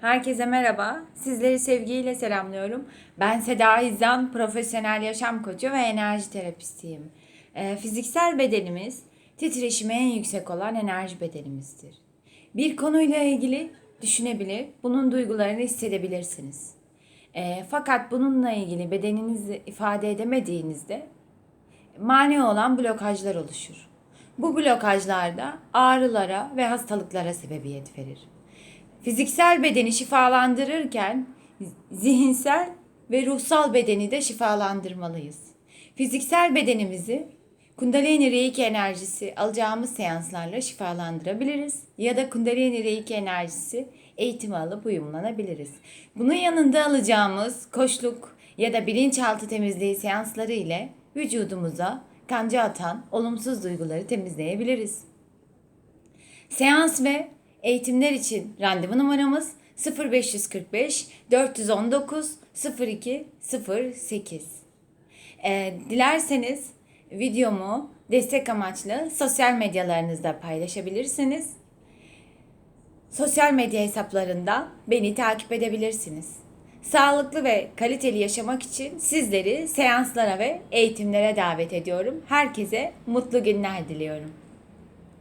Herkese merhaba. Sizleri sevgiyle selamlıyorum. Ben Seda İzzan, profesyonel yaşam koçu ve enerji terapistiyim. Ee, fiziksel bedenimiz titreşimi en yüksek olan enerji bedenimizdir. Bir konuyla ilgili düşünebilir, bunun duygularını hissedebilirsiniz. Ee, fakat bununla ilgili bedeninizi ifade edemediğinizde mani olan blokajlar oluşur. Bu blokajlarda ağrılara ve hastalıklara sebebiyet verir. Fiziksel bedeni şifalandırırken zihinsel ve ruhsal bedeni de şifalandırmalıyız. Fiziksel bedenimizi Kundalini Reiki enerjisi alacağımız seanslarla şifalandırabiliriz ya da Kundalini Reiki enerjisi eğitimi alıp uyumlanabiliriz. Bunun yanında alacağımız koçluk ya da bilinçaltı temizliği seansları ile vücudumuza kanca atan olumsuz duyguları temizleyebiliriz. Seans ve eğitimler için randevu numaramız 0545 419 0208. Ee, dilerseniz videomu destek amaçlı sosyal medyalarınızda paylaşabilirsiniz. Sosyal medya hesaplarından beni takip edebilirsiniz. Sağlıklı ve kaliteli yaşamak için sizleri seanslara ve eğitimlere davet ediyorum. Herkese mutlu günler diliyorum.